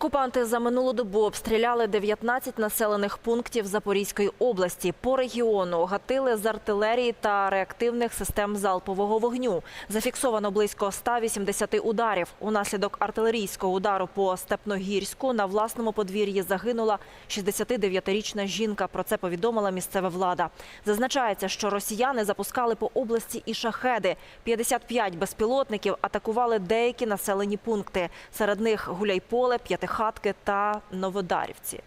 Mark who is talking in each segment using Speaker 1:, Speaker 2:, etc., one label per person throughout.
Speaker 1: Окупанти за минулу добу обстріляли 19 населених пунктів Запорізької області. По регіону гатили з артилерії та реактивних систем залпового вогню. Зафіксовано близько 180 ударів. Унаслідок артилерійського удару по Степногірську на власному подвір'ї загинула 69-річна жінка. Про це повідомила місцева влада. Зазначається, що росіяни запускали по області і шахеди. 55 безпілотників атакували деякі населені пункти. Серед них Гуляйполе, П'ятихатки та Новодарівці.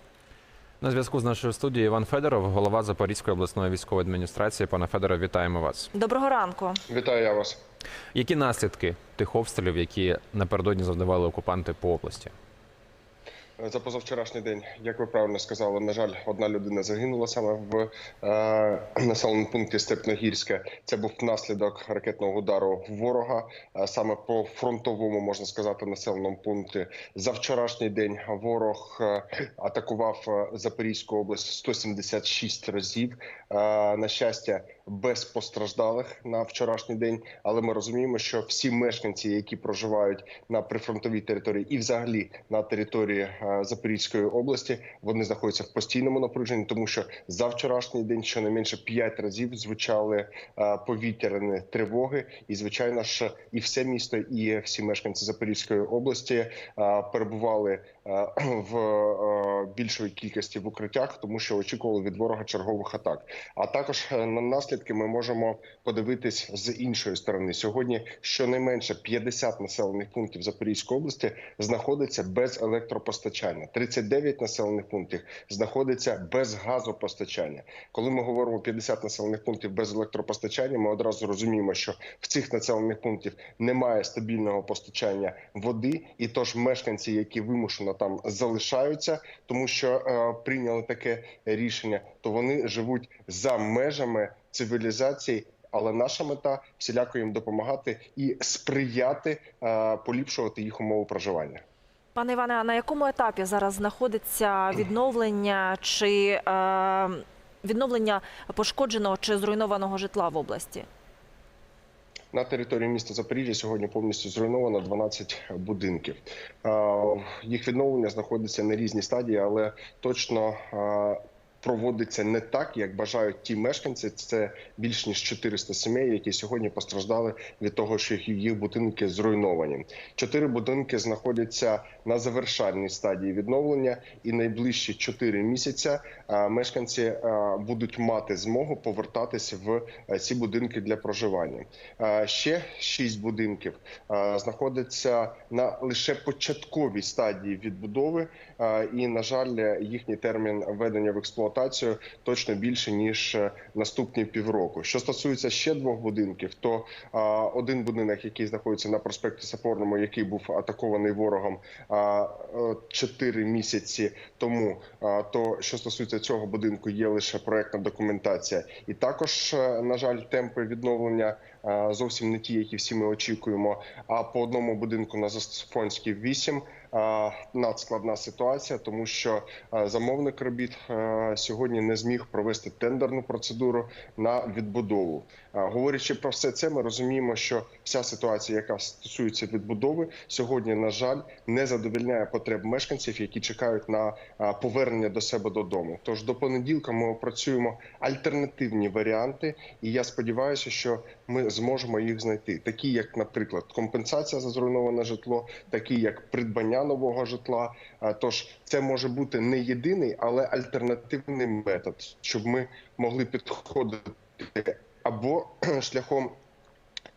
Speaker 2: На зв'язку з нашою студією Іван Федоров, голова Запорізької обласної військової адміністрації. Пане Федоров, вітаємо вас.
Speaker 1: Доброго ранку.
Speaker 3: Вітаю я вас.
Speaker 2: Які наслідки тих обстрілів, які напередодні завдавали окупанти по області?
Speaker 3: За позавчорашній день, як ви правильно сказали, на жаль, одна людина загинула саме в е, населеному пункті Степногірське. Це був наслідок ракетного удару ворога. е, саме по фронтовому можна сказати населеному пункті. За вчорашній день ворог е, атакував е, Запорізьку область 176 разів. Е, на щастя, без постраждалих на вчорашній день. Але ми розуміємо, що всі мешканці, які проживають на прифронтовій території, і взагалі на території е, Запорізької області, вони знаходяться в постійному напруженні, тому що за вчорашній день щонайменше 5 разів звучали е, повітряні тривоги, і звичайно ж, і все місто, і всі мешканці Запорізької області е, перебували е, в е, більшої кількості в укриттях, тому що очікували від ворога чергових атак. А також е, на наслідки ми можемо подивитись з іншої сторони. Сьогодні щонайменше 50 населених пунктів Запорізької області знаходиться без електропостачання. 39 населених пунктів знаходиться без газопостачання. Коли ми говоримо 50 населених пунктів без електропостачання, ми одразу розуміємо, що в цих населених пунктів немає стабільного постачання води, і тож мешканці, які вимушено там залишаються, тому що е, прийняли таке рішення, то вони живуть за межами цивілізації. Але наша мета всіляко їм допомагати і сприяти е, поліпшувати їх умови проживання.
Speaker 1: Пане Іване, а на якому етапі зараз знаходиться відновлення чи е, відновлення пошкодженого чи зруйнованого житла в області?
Speaker 3: На території міста Запоріжжя сьогодні повністю зруйновано 12 будинків. Е, Їх відновлення знаходиться на різній стадії, але точно е, проводиться не так, як бажають ті мешканці. Це більш ніж 400 сімей, які сьогодні постраждали від того, що їх- будинки зруйновані. Чотири будинки знаходяться на завершальній стадії відновлення, і найближчі 4 місяця мешканці будуть мати змогу повертатися в е, ці будинки для проживання. Ще шість будинків знаходяться на лише початковій стадії відбудови, і на жаль, їхній термін введення в експлуатацію точно більше ніж е, наступні півроку. Що стосується ще двох будинків, то один будинок, який знаходиться на проспекті Сапорному, який був атакований ворогом е, е, чотири місяці тому. То що стосується цього будинку, є лише проектна документація, і також е, на жаль, темпи відновлення зовсім не ті, які всі ми очікуємо. А по одному будинку на Зафонській 8 е, надскладна ситуація, тому що замовник робіт сьогодні не зміг провести тендерну процедуру на відбудову. Говорячи про все це, ми розуміємо, що вся ситуація, яка стосується відбудови, сьогодні, на жаль, не задовільняє потреб мешканців, які чекають на повернення до себе додому. Тож до понеділка ми опрацюємо альтернативні варіанти, і я сподіваюся, що ми зможемо їх знайти, такі як, наприклад, компенсація за зруйноване житло, такі як придбання нового житла. Тож це може бути не єдиний, але альтернативний метод, щоб ми могли підходити або шляхом.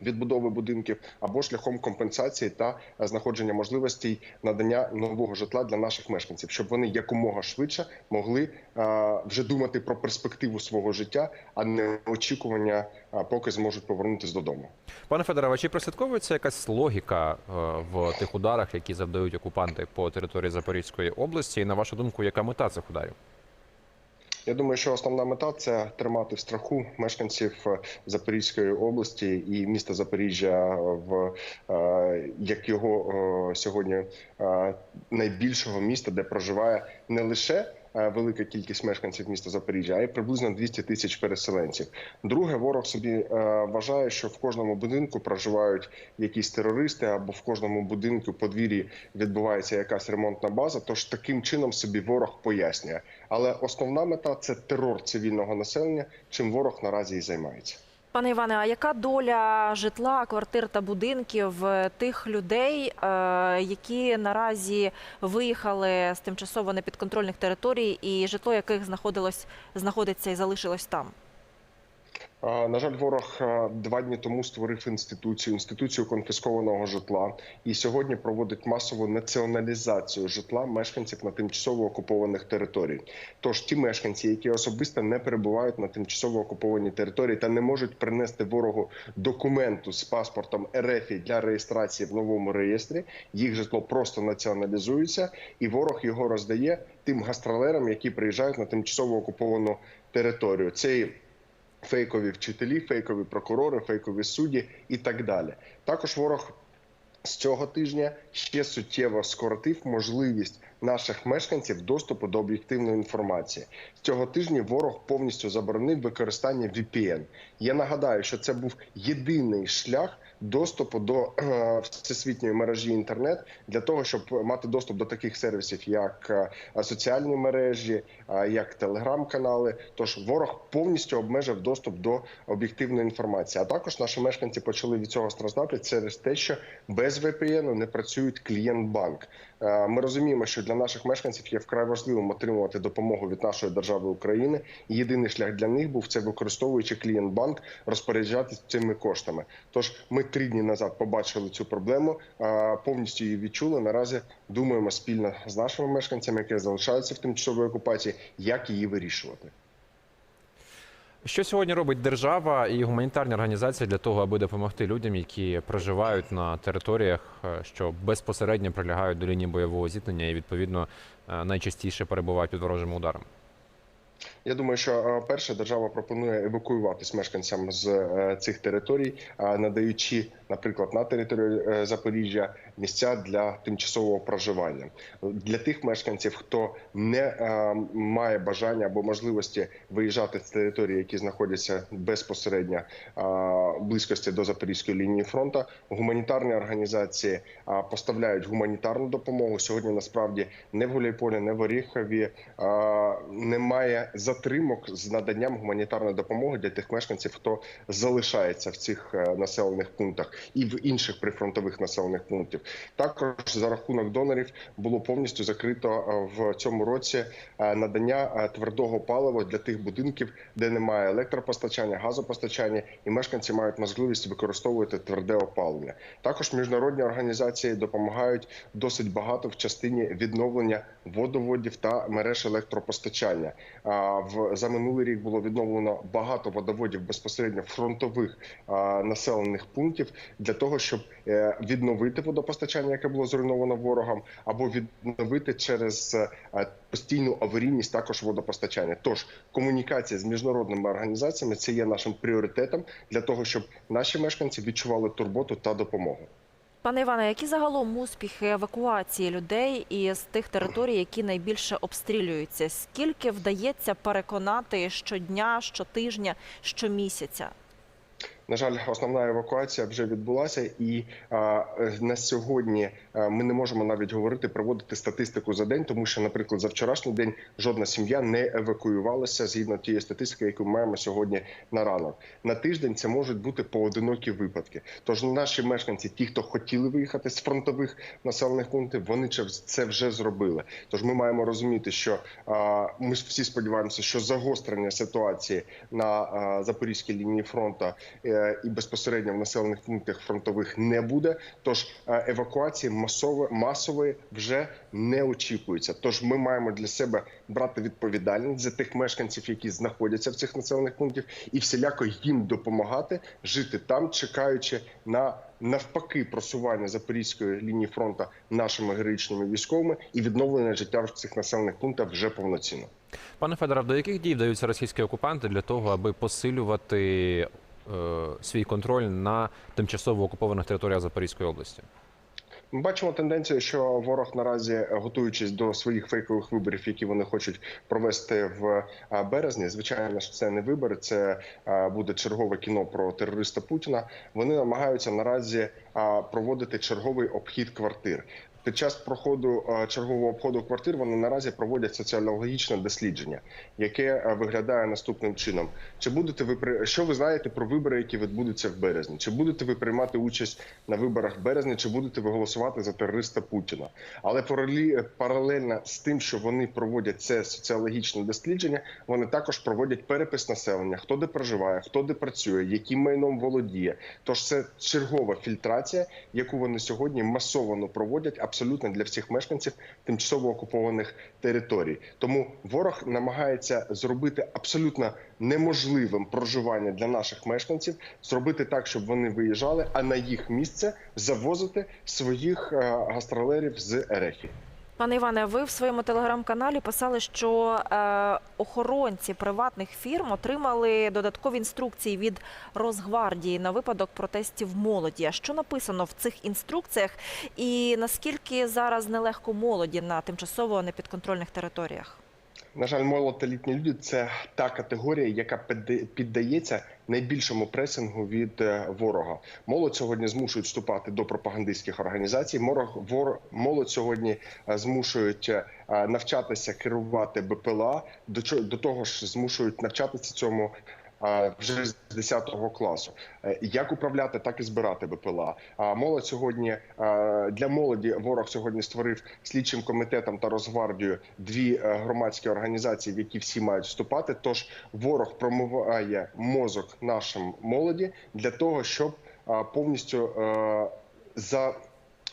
Speaker 3: Відбудови будинків або шляхом компенсації та знаходження можливостей надання нового житла для наших мешканців, щоб вони якомога швидше могли е, вже думати про перспективу свого життя, а не очікування, е, поки зможуть повернутися додому.
Speaker 2: Пане Федорове, чи прослідковується якась логіка е, в тих ударах, які завдають окупанти по території Запорізької області? І на вашу думку, яка мета цих ударів?
Speaker 3: Я думаю, що основна мета це тримати в страху мешканців е, Запорізької області і міста Запоріжжя в е, як його е, сьогодні найбільшого міста, де проживає не лише велика кількість мешканців міста Запоріжжя, й приблизно 200 тисяч переселенців. Друге, ворог собі е, вважає, що в кожному будинку проживають якісь терористи, або в кожному будинку подвір'ї відбувається якась ремонтна база. Тож таким чином собі ворог пояснює. Але основна мета це терор цивільного населення, чим ворог наразі і займається.
Speaker 1: Пане Іване, а яка доля житла, квартир та будинків е, тих людей, е, які наразі виїхали з тимчасово непідконтрольних територій, і житло яких знаходилось знаходиться і залишилось там?
Speaker 3: На жаль, ворог два дні тому створив інституцію, інституцію конфіскованого житла, і сьогодні проводить масову націоналізацію житла мешканців на тимчасово окупованих територій. Тож ті мешканці, які особисто не перебувають на тимчасово окупованій території та не можуть принести ворогу документу з паспортом РФ для реєстрації в новому реєстрі, їх житло просто націоналізується, і ворог його роздає тим гастролерам, які приїжджають на тимчасово окуповану територію. Це і фейкові вчителі, фейкові прокурори, фейкові судді і так далі. Також ворог з цього тижня ще суттєво скоротив можливість наших мешканців доступу до об'єктивної інформації. З цього тижня ворог повністю заборонив використання VPN. Я нагадаю, що це був єдиний шлях доступу до е, всесвітньої мережі інтернет для того, щоб мати доступ до таких сервісів, як е, соціальні мережі, е, як телеграм-канали. Тож ворог повністю обмежив доступ до об'єктивної інформації. А також наші мешканці почали від цього страждати через те, що без VPN не працюють клієнт-банк. Ми розуміємо, що для наших мешканців є вкрай важливим отримувати допомогу від нашої держави України. Єдиний шлях для них був це використовуючи клієнт-банк, розпоряджатися цими коштами. Тож ми три дні назад побачили цю проблему, повністю її відчули. Наразі думаємо спільно з нашими мешканцями, які залишаються в тимчасовій окупації, як її вирішувати.
Speaker 2: Що сьогодні робить держава і гуманітарні організації для того, аби допомогти людям, які проживають на територіях, е, що безпосередньо прилягають до лінії бойового зіткнення і відповідно е, найчастіше перебувають під ворожими ударами?
Speaker 3: Я думаю, що е, перше держава пропонує евакуюватись мешканцям з е, цих територій, е, надаючи, наприклад, на територію Запоріжжя місця для тимчасового проживання для тих мешканців, хто не має бажання або можливості виїжджати з території, які знаходяться безпосередньо близькості до запорізької лінії фронту. Гуманітарні організації поставляють гуманітарну допомогу. Сьогодні насправді не в Гуляйполі, не в Оріхові немає затримок з наданням гуманітарної допомоги для тих мешканців, хто залишається в цих е, населених пунктах і в інших прифронтових населених пунктів. Також за рахунок донорів було повністю закрито е, в цьому році е, надання твердого палива для тих будинків, де немає електропостачання, газопостачання, і мешканці мають можливість використовувати тверде опалення. Також міжнародні організації допомагають досить багато в частині відновлення водоводів та мереж електропостачання. В за минулий рік було відновлено багато водоводів безпосередньо фронтових населених пунктів для того, щоб е, відновити водопостачання, яке було зруйновано ворогом, або відновити через е, постійну аварійність також водопостачання. Тож комунікація з міжнародними організаціями це є нашим пріоритетом для того, щоб наші мешканці відчували турботу та допомогу.
Speaker 1: Пане Іване, які загалом успіхи евакуації людей із тих територій, які найбільше обстрілюються? Скільки вдається переконати щодня, щотижня, щомісяця?
Speaker 3: На жаль, основна евакуація вже відбулася, і а, на сьогодні а, ми не можемо навіть говорити проводити статистику за день, тому що, наприклад, за вчорашній день жодна сім'я не евакуювалася згідно тієї статистики, яку ми маємо сьогодні на ранок. На тиждень це можуть бути поодинокі випадки. Тож наші мешканці, ті, хто хотіли виїхати з фронтових населених пунктів, вони це вже зробили. Тож ми маємо розуміти, що а, ми всі сподіваємося, що загострення ситуації на а, запорізькій лінії фронту е, і безпосередньо в населених пунктах фронтових не буде. Тож е, евакуації масової масової вже не очікується. Тож ми маємо для себе брати відповідальність за тих мешканців, які знаходяться в цих населених пунктів, і всіляко їм допомагати жити там, чекаючи на навпаки просування запорізької лінії фронту нашими героїчними військовими і відновлення життя в цих населених пунктах вже повноцінно.
Speaker 2: Пане Федоров, до яких дій вдаються російські окупанти для того, аби посилювати е, свій контроль на тимчасово окупованих територіях Запорізької області?
Speaker 3: Ми бачимо тенденцію, що ворог наразі, готуючись до своїх фейкових виборів, які вони хочуть провести в березні. Звичайно ж, це не вибори, це буде чергове кіно про терориста Путіна. Вони намагаються наразі проводити черговий обхід квартир. Під час проходу е, чергового обходу квартир вони наразі проводять соціологічне дослідження, яке е, виглядає наступним чином: чи будете ви при що ви знаєте про вибори, які відбудуться в березні? Чи будете ви приймати участь на виборах в березні? Чи будете ви голосувати за терориста Путіна? Але паралелі- паралельно з тим, що вони проводять це соціологічне дослідження, вони також проводять перепис населення, хто де проживає, хто де працює, яким майном володіє. Тож це чергова фільтрація, яку вони сьогодні масово проводять для всіх мешканців тимчасово окупованих територій. Тому ворог намагається зробити абсолютно неможливим проживання для наших мешканців, зробити так, щоб вони виїжджали, а на їх місце завозити своїх е, гастролерів з РФ.
Speaker 1: Пане Іване, ви в своєму телеграм-каналі писали, що е, охоронці приватних фірм отримали додаткові інструкції від Росгвардії на випадок протестів молоді. А що написано в цих інструкціях, і наскільки зараз нелегко молоді на тимчасово непідконтрольних територіях?
Speaker 3: На жаль, молодь літні люди це та категорія, яка підда- піддається найбільшому пресингу від е, ворога. Молодь сьогодні змушують вступати до пропагандистських організацій. Морог молодь сьогодні е, змушують е, навчатися керувати БПЛА. До того ж змушують навчатися цьому. Вже з 10 класу Е, як управляти, так і збирати БПЛА. А молодь сьогодні для молоді ворог сьогодні створив слідчим комітетом та Росгвардію дві е, громадські організації, в які всі мають вступати. Тож ворог промиває мозок нашим молоді для того, щоб повністю е, за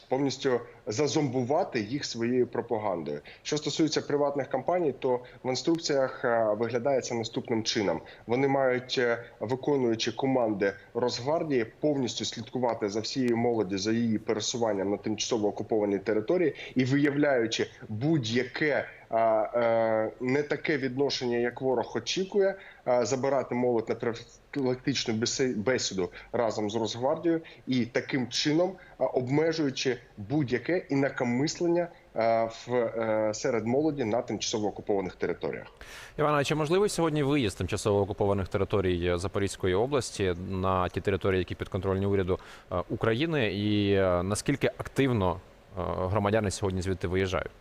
Speaker 3: повністю зазомбувати їх своєю пропагандою. Що стосується приватних компаній, то в інструкціях виглядається виглядає це наступним чином: вони мають, е, виконуючи команди Росгвардії, повністю слідкувати за всією молоді, за її пересуванням на тимчасово окупованій території і виявляючи будь-яке. Е, е, Не таке відношення, як ворог очікує, е, забирати молодь на профілактичну бесіду разом з Росгвардією і таким чином е, обмежуючи будь-яке інакомислення е, в е, серед молоді на тимчасово окупованих територіях.
Speaker 2: Івана, чи можливий сьогодні виїзд тимчасово окупованих територій Запорізької області на ті території, які підконтрольні уряду е, України, і е, наскільки активно е, громадяни сьогодні звідти виїжджають?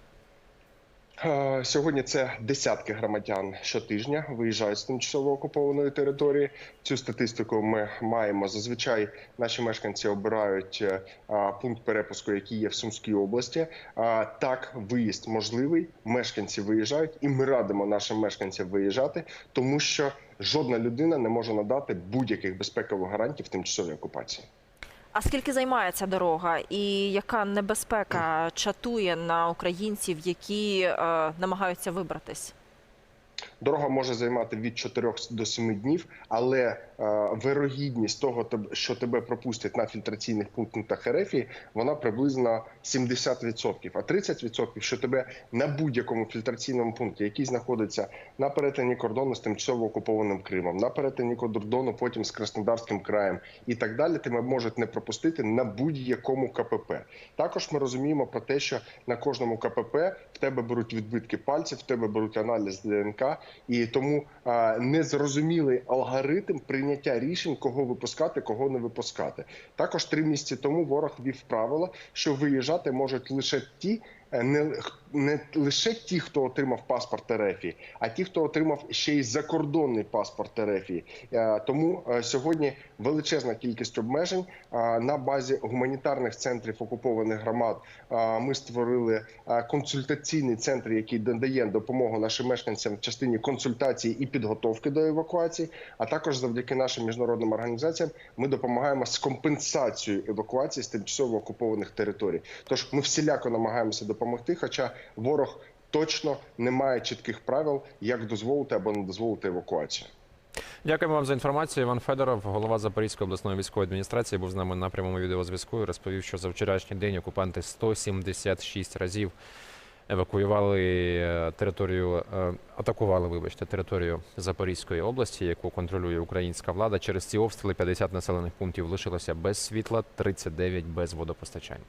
Speaker 3: Е, Сьогодні це десятки громадян щотижня виїжджають з тимчасово окупованої території. Цю статистику ми маємо. Зазвичай наші мешканці обирають е, пункт перепуску, який є в Сумській області. Так, виїзд можливий. Мешканці виїжджають, і ми радимо нашим мешканцям виїжджати, тому що жодна людина не може надати будь-яких безпекових гарантій в тимчасовій окупації.
Speaker 1: А скільки займає ця дорога, і яка небезпека чатує на українців, які е, намагаються вибратись?
Speaker 3: Дорога може займати від 4 до 7 днів, але е, вирогідність того, що тебе пропустять на фільтраційних пунктах РФ, вона приблизно 70%. А 30%, що тебе на будь-якому фільтраційному пункті, який знаходиться на перетині кордону з тимчасово окупованим Кримом, на перетині кордону потім з Краснодарським краєм і так далі, тебе можуть не пропустити на будь-якому КПП. Також ми розуміємо про те, що на кожному КПП в тебе беруть відбитки пальців, в тебе беруть аналіз ДНК, і тому незрозумілий алгоритм прийняття рішень, кого випускати, кого не випускати. Також три місяці тому ворог ввів правило, що виїжджати можуть лише ті. Е, Не, не лише ті, хто отримав паспорт РФ, а ті, хто отримав ще й закордонний паспорт РФ. Е, Тому е, сьогодні величезна кількість обмежень на базі гуманітарних центрів окупованих громад. Ми створили консультаційний центр, який надає допомогу нашим мешканцям в частині консультації і підготовки до евакуації. А також завдяки нашим міжнародним організаціям ми допомагаємо з компенсацією евакуації з тимчасово окупованих територій. Тож ми всіляко намагаємося допомогти, хоча ворог точно не має чітких правил, як дозволити або не дозволити евакуацію.
Speaker 2: Дякуємо вам за інформацію. Іван Федоров, голова Запорізької обласної військової адміністрації, був з нами на прямому відеозв'язку і розповів, що за вчорашній день окупанти 176 разів евакуювали е, територію, е, атакували, вибачте, територію Запорізької області, яку контролює українська влада. Через ці обстріли 50 населених пунктів лишилося без світла, 39 без водопостачання.